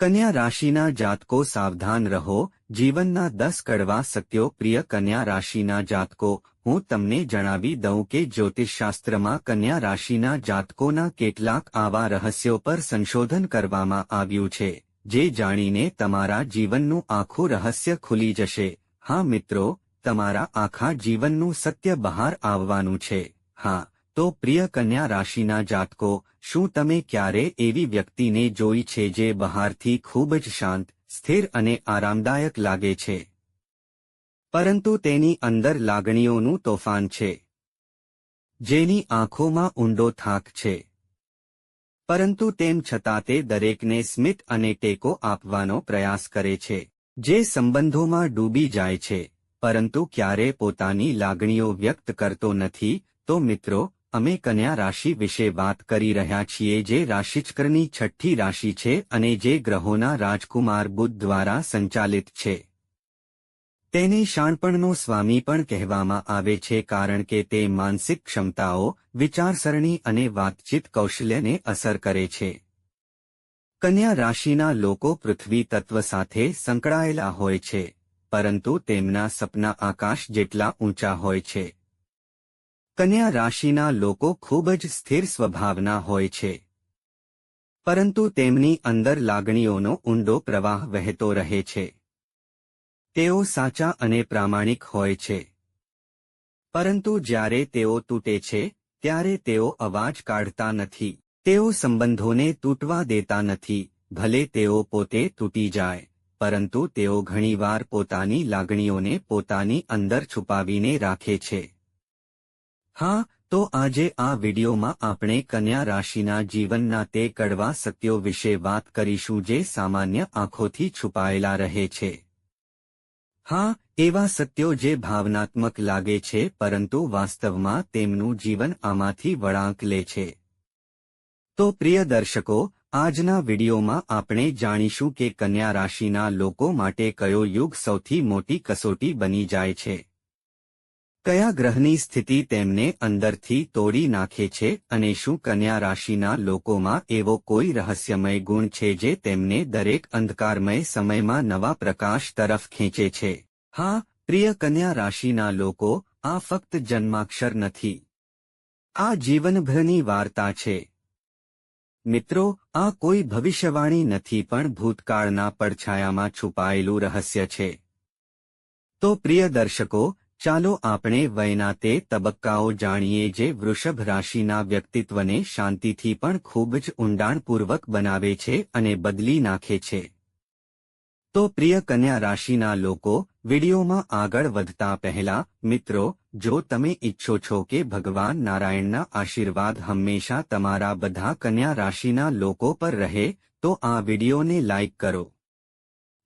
કન્યા રાશિના જાતકો સાવધાન રહો, જીવનના દસ કડવા સત્યો પ્રિય કન્યા રાશિના જાતકો, હું તમને જણાવી દઉં કે જ્યોતિષશાસ્ત્રમાં કન્યા રાશિના જાતકોના કેટલાક આવા રહસ્યો પર સંશોધન કરવામાં આવ્યું છે, જે જાણીને તમારા જીવનનું આખું રહસ્ય ખુલી જશે. હા મિત્રો, તમારા આખા જીવનનું સત્ય બહાર આવવાનું છે. હા તો પ્રિય કન્યા રાશિના જાતકો, શું તમે ક્યારે એવી વ્યક્તિને જોઈ છે જે બહારથી ખૂબ જ શાંત, સ્થિર અને આરામદાયક લાગે છે? પરંતુ તેની અંદર લાગણીઓનું તોફાન છે. જેની આંખોમાં ઊંડો થાક છે. પરંતુ તેમ છતાં તે દરેકને સ્મિત અને ટેકો આપવાનો પ્રયાસ કરે છે, જે સંબંધોમાં ડૂબી જાય છે. પરંતુ ક્યારે પોતાની લાગણીઓ વ્યક્ત કરતો નથી, તો મિત્રો અમે કન્યા રાશિ વિશે વાત કરી રહ્યા છીએ જે રાશિચક્રની છઠ્ઠી રાશિ છે અને જે ગ્રહોના રાજકુમાર બુદ્ધ દ્વારા સંચાલિત છે. તેને શાણપણનો સ્વામી પણ કહેવામાં આવે છે કારણ કે તે માનસિક ક્ષમતાઓ, વિચારસરણી અને વાતચીત કૌશલ્યને અસર કરે છે. કન્યા રાશિના લોકો પૃથ્વી તત્વ સાથે સંકળાયેલા હોય છે, પરંતુ તેમના સપના આકાશ જેટલા ઊંચા હોય છે. કન્યા રાશિના લોકો ખૂબ જ સ્થિર સ્વભાવના હોય છે. પરંતુ તેમની અંદર લાગણીઓનો ઊંડો પ્રવાહ વહેતો રહે છે. તેઓ સાચા અને પ્રામાણિક હોય છે. પરંતુ જ્યારે તેઓ તૂટે છે, ત્યારે તેઓ અવાજ કાઢતા નથી. તેઓ સંબંધોને તૂટવા દેતા નથી. ભલે તેઓ પોતે તૂટી જાય, પરંતુ તેઓ ઘણીવાર પોતાની લાગણીઓને પોતાની અંદર છુપાવીને રાખે છે. હા, તો આજે આ વિડીયોમાં આપણે કન્યા રાશિના જીવનના તે કડવા સત્યો વિશે વાત કરીશું જે સામાન્ય આંખોથી છુપાયેલા રહે છે. હા, એવા સત્યો જે ભાવનાત્મક લાગે છે, પરંતુ વાસ્તવમાં તેમનું જીવન આમાંથી વળાંક લે છે. તો પ્રિય દર્શકો, આજના વિડીયોમાં આપણે જાણીશું કે કન્યા રાશિના લોકો માટે કયો યુગ સૌથી મોટી કસોટી બની જાય છે. કયા ગ્રહની સ્થિતિ તેમને અંદરથી તોડી નાખે છે અને શું કન્યા રાશિના લોકોમાં એવો કોઈ રહસ્યમય ગુણ છે જે તેમને દરેક અંધકારમય સમયમાં નવા પ્રકાશ તરફ ખેંચે છે? હા, પ્રિય કન્યા રાશિના લોકો, આ ફક્ત જન્માક્ષર નથી. આ જીવનભરની વાર્તા છે. મિત્રો, આ કોઈ ભવિષ્યવાણી નથી પણ ભૂતકાળના પડછાયામાં છુપાયેલું રહસ્ય છે. તો પ્રિય દર્શકો ચાલો આપણે વયના તે તબક્કાઓ જાણીએ જે વૃષભ રાશિના વ્યક્તિત્વને શાંતિથી પણ ખૂબ જ ઊંડાણપૂર્વક બનાવે છે અને બદલી નાખે છે. તો પ્રિય કન્યા રાશિના લોકો, વિડીયોમાં આગળ વધતા પહેલા, મિત્રો, જો તમે ઈચ્છો છો કે ભગવાન નારાયણના આશીર્વાદ હંમેશા તમારા બધા કન્યા રાશિના લોકો પર રહે, તો આ વિડીયોને લાઇક કરો.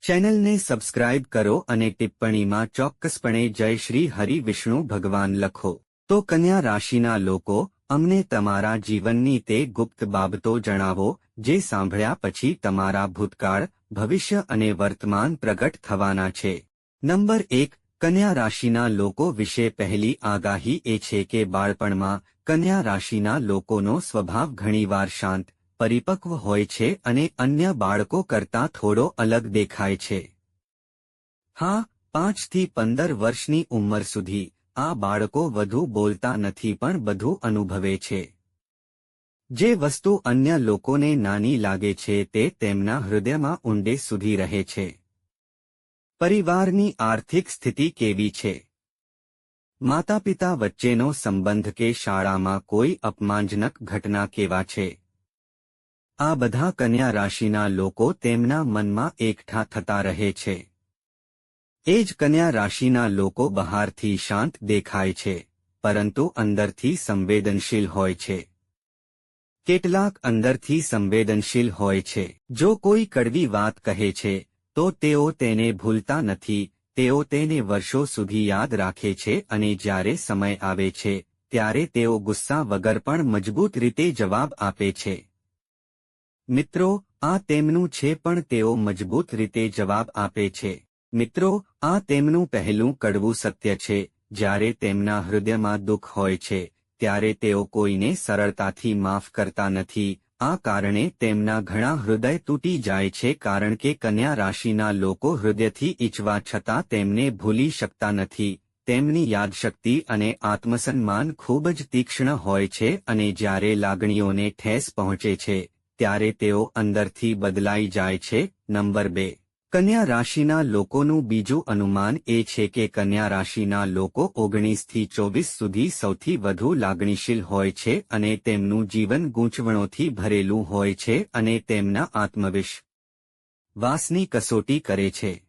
ચેનલને સબસ્ક્રાઇબ કરો અને ટિપ્પણીમાં ચોક્કસપણે જય શ્રી હરિ વિષ્ણુ ભગવાન લખો. તો કન્યા રાશિના લોકો, અમને તમારા જીવનની તે ગુપ્ત બાબતો જણાવો, જે સાંભળ્યા પછી તમારા ભૂતકાળ, ભવિષ્ય અને વર્તમાન પ્રગટ થવાના છે. નંબર એક, કન્યા રાશિના લોકો વિશે પહેલી આગાહી એ છે કે બાળપણમાં કન્યા રાશિના લોકોનો સ્વભાવ ઘણીવાર શાંત પરિપક્વ હોય છે અને અન્ય બાળકો કરતાં થોડો અલગ દેખાય છે. હા પાંચથી પંદર વર્ષની ઉંમર સુધી આ બાળકો વધુ બોલતા નથી પણ બધું અનુભવે છે. જે વસ્તુ અન્ય લોકોને નાની લાગે છે તે તેમના હૃદયમાં ઊંડે સુધી રહે છે. પરિવારની આર્થિક સ્થિતિ કેવી છે? માતા પિતા વચ્ચેનો સંબંધ કે શાળામાં કોઈ અપમાનજનક ઘટના કેવા છે? આ બધા કન્યા રાશિના લોકો તેમના મનમાં એકઠા થતા રહે છે. એ જ કન્યા રાશિના લોકો બહારથી શાંત દેખાય છે, પરંતુ અંદરથી સંવેદનશીલ હોય છે. કેટલાક અંદરથી સંવેદનશીલ હોય છે. જો કોઈ કડવી વાત કહે છે, તો તેઓ તેને ભૂલતા નથી, તેઓ તેને વર્ષો સુધી યાદ રાખે છે અને જ્યારે સમય આવે છે, ત્યારે તેઓ ગુસ્સા વગર પણ મજબૂત રીતે જવાબ આપે છે. મિત્રો, આ તેમનું છે પણ તેઓ મજબૂત રીતે જવાબ આપે છે. મિત્રો, આ તેમનું પહેલું કડવું સત્ય છે. જ્યારે તેમના હૃદયમાં દુઃખ હોય છે, ત્યારે તેઓ કોઈને સરળતાથી માફ કરતા નથી. આ કારણે તેમના ઘણા હૃદય તૂટી જાય છે કારણ કે કન્યા રાશિના લોકો હૃદયથી ઈચ્છવા છતાં તેમને ભૂલી શકતા નથી. તેમની યાદશક્તિ અને આત્મસન્માન ખૂબ જ તીક્ષ્ણ હોય છે અને જ્યારે લાગણીઓને ઠેસ પહોંચે છે ત્યારે તેઓ અંદરથી બદલાઈ જાય છે, નંબર બે. કન્યા રાશિના લોકોનું બીજું અનુમાન એ છે કે કન્યા રાશિના લોકો ઓગણીસથી ચોવીસ સુધી સૌથી વધુ લાગણીશીલ હોય છે અને તેમનું જીવન ગૂંચવણોથી ભરેલું હોય છે અને તેમના આત્મવિશ્વાસની કસોટી કરે છે.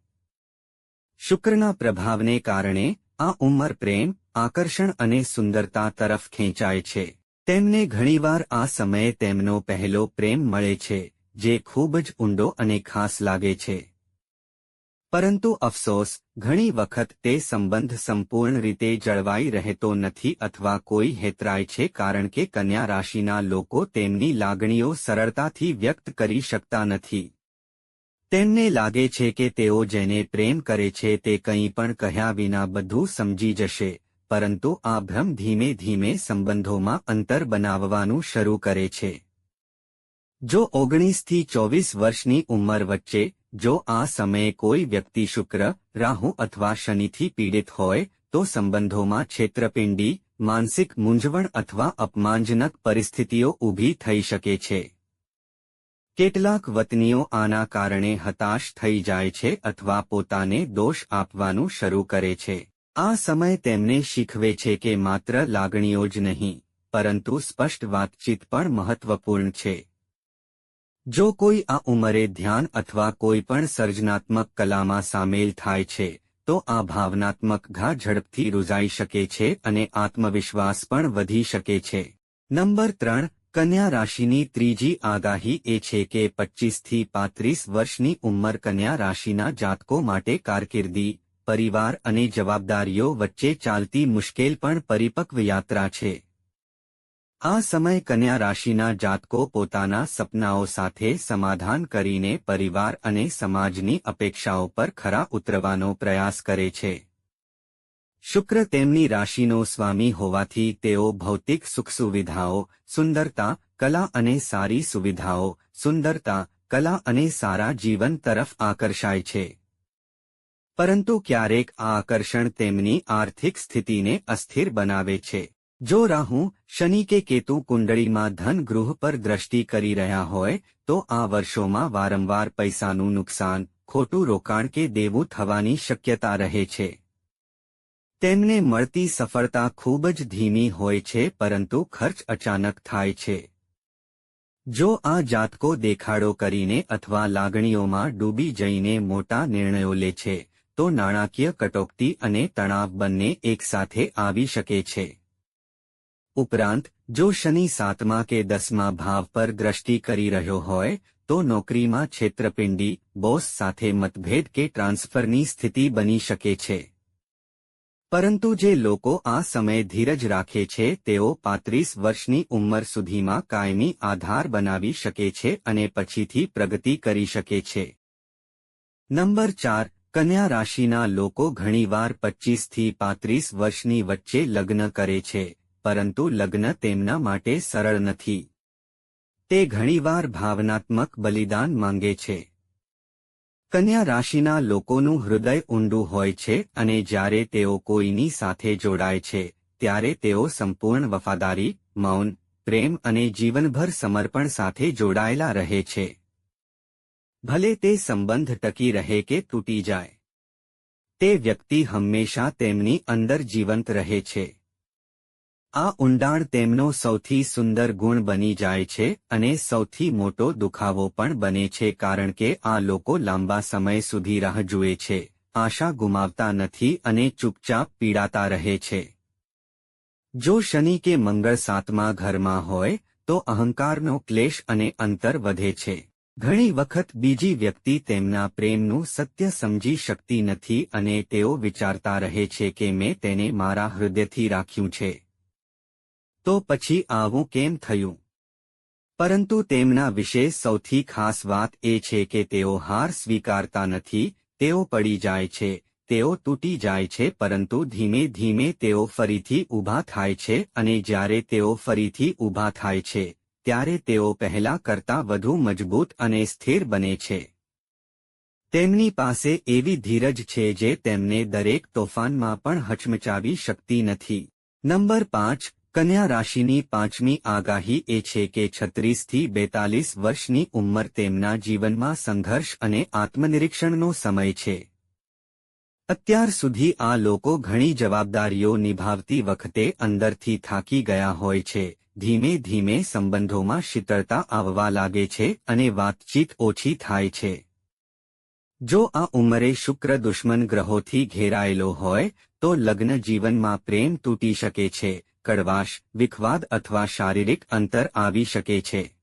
શુક્રના પ્રભાવને કારણે આ ઉંમર પ્રેમ, આકર્ષણ અને સુંદરતા તરફ ખેંચાય છે. તેમને ઘણીવાર આ સમયે તેમનો પહેલો પ્રેમ મળે છે, જે ખૂબ જ ઊંડો અને ખાસ લાગે છે. પરંતુ અફસોસ, ઘણી વખત તે સંબંધ સંપૂર્ણ રીતે જળવાઈ રહેતો નથી અથવા કોઈ હેતરાય છે કારણ કે કન્યા રાશિના લોકો તેમની લાગણીઓ સરળતાથી વ્યક્ત કરી શકતા નથી. તેમને લાગે છે કે તેઓ જેને પ્રેમ કરે છે તે કંઈ પણ કહ્યા વિના બધું સમજી જશે. પરંતુ આ ભ્રમ ધીમે ધીમે સંબંધોમાં અંતર બનાવવાનું શરૂ કરે છે. જો ઓગણીસથી ચોવીસ વર્ષની ઉંમર વચ્ચે, જો આ સમયે કોઈ વ્યક્તિ શુક્ર, રાહુ અથવા શનિથી પીડિત હોય, તો સંબંધોમાં છેતરપિંડી, માનસિક મૂંઝવણ અથવા અપમાનજનક પરિસ્થિતિઓ ઊભી થઈ શકે છે. કેટલાક વતનીઓ આના કારણે હતાશ થઈ જાય છે અથવા પોતાને દોષ આપવાનું શરૂ કરે છે. આ સમય તેમને શીખવે છે કે માત્ર લાગણીઓ જ નહીં, પરંતુ સ્પષ્ટ વાતચીત પણ મહત્વપૂર્ણ છે. જો કોઈ આ ઉંમરે ધ્યાન અથવા કોઈ પણ સર્જનાત્મક કલામાં સામેલ થાય છે, તો આ ભાવનાત્મક ઘા ઝડપથી રૂઝાઈ શકે છે અને આત્મવિશ્વાસ પણ વધી શકે છે. નંબર ત્રણ, કન્યા રાશિની ત્રીજી આગાહી એ છે કે પચ્ચીસથી પાંત્રીસ વર્ષની ઉંમર કન્યા રાશિના જાતકો માટે કારકિર્દી પરિવાર અને જવાબદારીઓ વચ્ચે ચાલતી મુશ્કેલ પણ પરિપક્વ યાત્રા છે. આ સમય કન્યા રાશિના જાતકો પોતાના સપનાઓ સાથે સમાધાન કરીને પરિવાર અને સમાજની અપેક્ષાઓ પર ખરા ઉતરવાનો પ્રયાસ કરે છે. શુક્ર તેમની રાશિનો સ્વામી હોવાથી તેઓ ભૌતિક સુખ સુવિધાઓ સુંદરતા, કલા અને સારી સુવિધાઓ, સુંદરતા, કલા અને સારા જીવન તરફ આકર્ષાય છે. પરંતુ ક્યારેક આ આકર્ષણ તેમની આર્થિક સ્થિતિને અસ્થિર બનાવે છે. જો રાહુ, શનિ કે કેતુ કુંડળીમાં ધન ગૃહ પર દ્રષ્ટિ કરી રહ્યા હોય, તો આ વર્ષોમાં વારંવાર પૈસાનું નુકસાન, ખોટું રોકાણ કે દેવું થવાની શક્યતા રહે છે. તેમને મળતી સફળતા ખૂબ જ ધીમી હોય છે, પરંતુ ખર્ચ અચાનક થાય છે. જો આ જાતકો દેખાડો કરીને અથવા લાગણીઓમાં ડૂબી જઈને મોટા નિર્ણયો લે છે તો નાણાકીય કટોકટી અને તણાવ બંને એકસાથે આવી શકે છે. ઉપરાંત, જો શનિ સાતમા કે દસમા ભાવ પર દ્રષ્ટિ કરી રહ્યો હોય, તો નોકરીમાં છેતરપિંડી, બોસ સાથે મતભેદ કે ટ્રાન્સફરની સ્થિતિ બની શકે છે. પરંતુ જે લોકો આ સમય ધીરજ રાખે છે, તેઓ પાંત્રીસ વર્ષની ઉંમર સુધીમાં કાયમી આધાર બનાવી શકે છે અને પછીથી પ્રગતિ કરી શકે છે. નંબર ચાર કન્યા રાશિના લોકો ઘણીવાર પચ્ચીસથી પાંત્રીસ વર્ષની વચ્ચે લગ્ન કરે છે, પરંતુ લગ્ન તેમના માટે સરળ નથી. તે ઘણીવાર ભાવનાત્મક બલિદાન માંગે છે. કન્યા રાશિના લોકોનું હૃદય ઊંડું હોય છે અને જ્યારે તેઓ કોઈની સાથે જોડાય છે, ત્યારે તેઓ સંપૂર્ણ વફાદારી, મૌન, પ્રેમ અને જીવનભર સમર્પણ સાથે જોડાયેલા રહે છે. ભલે તે સંબંધ ટકી રહે કે તૂટી જાય. તે વ્યક્તિ હંમેશા તેમની અંદર જીવંત રહે છે. આ ઊંડાણ તેમનો સૌથી સુંદર ગુણ બની જાય છે અને સૌથી મોટો દુખાવો પણ બને છે કારણ કે આ લોકો લાંબા સમય સુધી રાહ જુએ છે, આશા ગુમાવતા નથી અને ચૂપચાપ પીડાતા રહે છે. જો શનિ કે મંગળ સાતમા ઘરમાં હોય, તો અહંકારનો ક્લેશ અને અંતર વધે છે. ઘણી વખત બીજી વ્યક્તિ તેમના પ્રેમનું સત્ય સમજી શકતી નથી અને તેઓ વિચારતા રહે છે કે મેં તેને મારા હૃદયથી રાખ્યું છે. તો પછી આવું કેમ થયું? પરંતુ તેમના વિશે સૌથી ખાસ વાત એ છે કે તેઓ હાર સ્વીકારતા નથી, તેઓ પડી જાય છે, તેઓ તૂટી જાય છે પરંતુ ધીમે ધીમે તેઓ ફરીથી ઊભા થાય છે અને જ્યારે તેઓ ફરીથી ઊભા થાય છે ત્યારે તેઓ પહેલા કરતાં વધુ મજબૂત અને સ્થિર બને છે. તેમની પાસે એવી ધીરજ છે જે તેમને દરેક તોફાનમાં પણ હચમચાવી શકતી નથી. નંબર પાંચ, કન્યા રાશિની પાંચમી આગાહી એ છે કે છત્રીસથી બેતાલીસ વર્ષની ઉંમર તેમના જીવનમાં સંઘર્ષ અને આત્મનિરીક્ષણનો સમય છે. અત્યાર સુધી આ લોકો ઘણી જવાબદારીઓ નિભાવતી વખતે અંદરથી થાકી ગયા હોય છે. ધીમે ધીમે સંબંધોમાં શીતળતા આવવા લાગે છે અને વાતચીત ઓછી થાય છે. જો આ ઉંમરે શુક્ર દુશ્મન ગ્રહોથી ઘેરાયેલો હોય, તો લગ્ન જીવનમાં પ્રેમ તૂટી શકે છે, કડવાશ, વિખવાદ અથવા શારીરિક અંતર આવી શકે છે.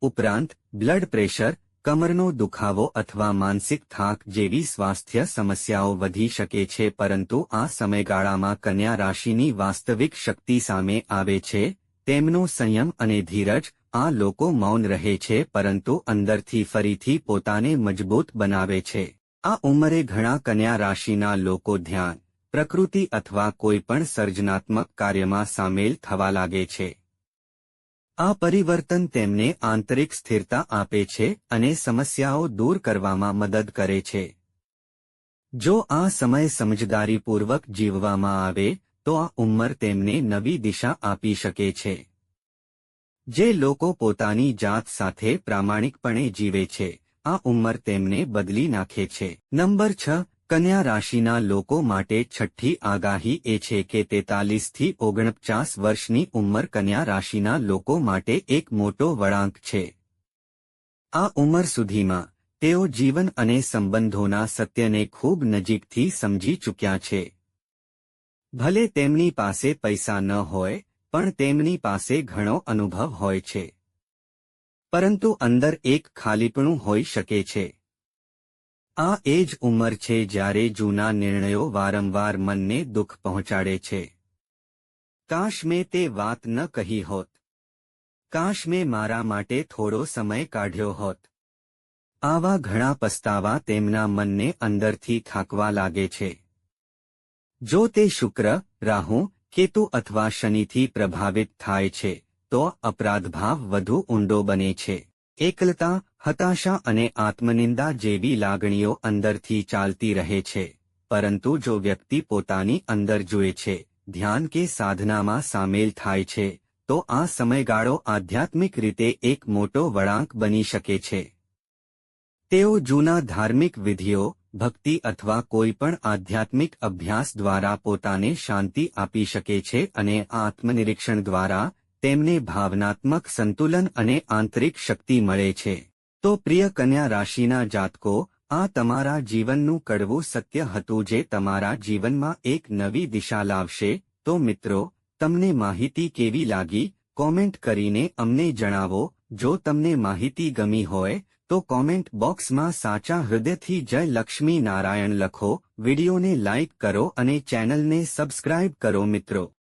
ઉપરાંત, બ્લડ પ્રેશર કમરનો દુખાવો અથવા માનસિક થાક જેવી સ્વાસ્થ્ય સમસ્યાઓ વધી શકે છે પરંતુ આ સમયગાળામાં કન્યા રાશિની વાસ્તવિક શક્તિ સામે આવે છે, તેમનો સંયમ અને ધીરજ, આ લોકો મૌન રહે છે પરંતુ અંદરથી ફરીથી પોતાને મજબૂત બનાવે છે. આ ઉંમરે ઘણા કન્યા રાશિના લોકો ધ્યાન, પ્રકૃતિ અથવા કોઈપણ સર્જનાત્મક કાર્યમાં સામેલ થવા લાગે છે. આ પરિવર્તન તેમને આંતરિક સ્થિરતા આપે છે અને સમસ્યાઓ દૂર કરવામાં મદદ કરે છે. જો આ સમય સમજદારીપૂર્વક જીવવામાં આવે, તો આ ઉંમર તેમને નવી દિશા આપી શકે છે. જે લોકો પોતાની જાત સાથે પ્રામાણિકપણે જીવે છે, આ ઉંમર તેમને બદલી નાખે છે. નંબર છ કન્યા રાશિના લોકો માટે છઠ્ઠી આગાહી એ છે કે તેતાલીસથી ઓગણપચાસ વર્ષની ઉંમર કન્યા રાશિના લોકો માટે એક મોટો વળાંક છે. આ ઉંમર સુધીમાં, તેઓ જીવન અને સંબંધોના સત્યને ખૂબ નજીકથી સમજી ચૂક્યા છે. ભલે તેમની પાસે પૈસા ન હોય, પણ તેમની પાસે ઘણો અનુભવ હોય છે. પરંતુ અંદર એક ખાલીપણું હોઈ શકે છે. આ એ જ ઉંમર છે જ્યારે જૂના નિર્ણયો વારંવાર મનને દુઃખ પહોંચાડે છે. કાશ મેં તે વાત ન કહી હોત. કાશ મેં મારા માટે થોડો સમય કાઢ્યો હોત. આવા ઘણા પસ્તાવા તેમના મનને અંદરથી થાકવા લાગે છે. જો તે શુક્ર, રાહુ, કેતુ અથવા શનિથી પ્રભાવિત થાય છે, તો અપરાધભાવ વધુ ઊંડો બને છે. એકલતા, હતાશા અને આત્મનિંદા જેવી લાગણીઓ અંદરથી ચાલતી રહે છે. પરંતુ જો વ્યક્તિ પોતાની અંદર જુએ છે, ધ્યાન કે સાધનામાં સામેલ થાય છે, તો આ સમયગાળો આધ્યાત્મિક રીતે એક મોટો વળાંક બની શકે છે. તેઓ જૂના ધાર્મિક વિધિઓ, ભક્તિ અથવા કોઈપણ આધ્યાત્મિક અભ્યાસ દ્વારા પોતાને શાંતિ આપી શકે છે અને આત્મનિરીક્ષણ દ્વારા તેમને ભાવનાત્મક સંતુલન અને આંતરિક શક્તિ મળે છે. તો પ્રિય કન્યા રાશિના જાતકો, આ તમારા જીવનનું કડવું સત્ય હતું જે તમારા જીવનમાં એક નવી દિશા લાવશે. તો મિત્રો, તમને માહિતી કેવી લાગી? કોમેન્ટ કરીને અમને જણાવો. જો તમને માહિતી ગમી હોય, તો કોમેન્ટ બોક્સમાં સાચા હૃદયથી જય લક્ષ્મી નારાયણ લખો. વિડીયોને લાઇક કરો અને ચેનલને સબસ્ક્રાઇબ કરો મિત્રો.